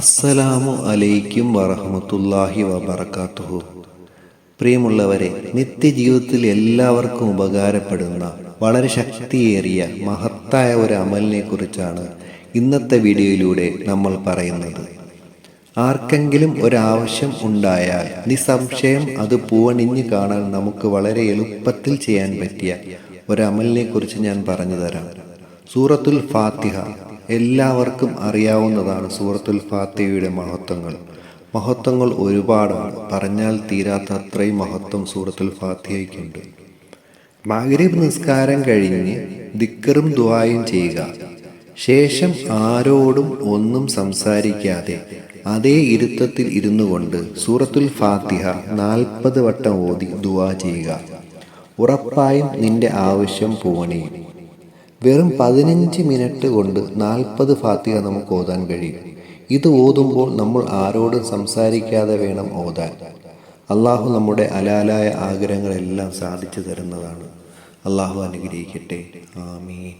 അസ്സലാമു അലൈക്കും വറഹമത്തല്ലാഹി വബർക്കാത്തുഹു പ്രിയമുള്ളവരെ നിത്യജീവിതത്തിൽ എല്ലാവർക്കും ഉപകാരപ്പെടുന്ന വളരെ ശക്തിയേറിയ മഹത്തായ ഒരു അമലിനെ കുറിച്ചാണ് ഇന്നത്തെ വീഡിയോയിലൂടെ നമ്മൾ പറയുന്നത്. ആർക്കെങ്കിലും ഒരാവശ്യം ഉണ്ടായാൽ നിസ്സംശയം അത് പൂവണിഞ്ഞു കാണാൻ നമുക്ക് വളരെ എളുപ്പത്തിൽ ചെയ്യാൻ പറ്റിയ ഒരമലിനെ കുറിച്ച് ഞാൻ പറഞ്ഞു തരാം. സൂറത്തുൽ ഫാത്തിഹ എല്ലാവർക്കും അറിയാവുന്നതാണ് സൂറത്തുൽ ഫാത്തിഹയുടെ മഹത്വങ്ങൾ. മഹത്വങ്ങൾ ഒരുപാടാണ്. പറഞ്ഞാൽ തീരാത്ത അത്രയും മഹത്വം സൂറത്തുൽ ഫാത്തിഹയ്ക്കുണ്ട്. മകരീബ് നിസ്കാരം കഴിഞ്ഞ് ദിക്കറും ദുആയും ചെയ്യുക. ശേഷം ആരോടും ഒന്നും സംസാരിക്കാതെ അതേ ഇരുത്തത്തിൽ ഇരുന്നു കൊണ്ട് സൂറത്തുൽ ഫാത്തിഹ നാൽപ്പത് വട്ടം ഓതി ദുവാ ചെയ്യുക. ഉറപ്പായും നിന്റെ ആവശ്യം പൂവണിയും വെറും പതിനഞ്ച് മിനിറ്റ് കൊണ്ട് നാൽപ്പത് ഫാത്തിക നമുക്ക് ഓതാൻ കഴിയും. ഇത് ഓതുമ്പോൾ നമ്മൾ ആരോടും സംസാരിക്കാതെ വേണം ഓതാൻ. അള്ളാഹു നമ്മുടെ അലാലായ ആഗ്രഹങ്ങളെല്ലാം സാധിച്ചു തരുന്നതാണ്. അള്ളാഹു അനുഗ്രഹിക്കട്ടെ. ആമീൻ.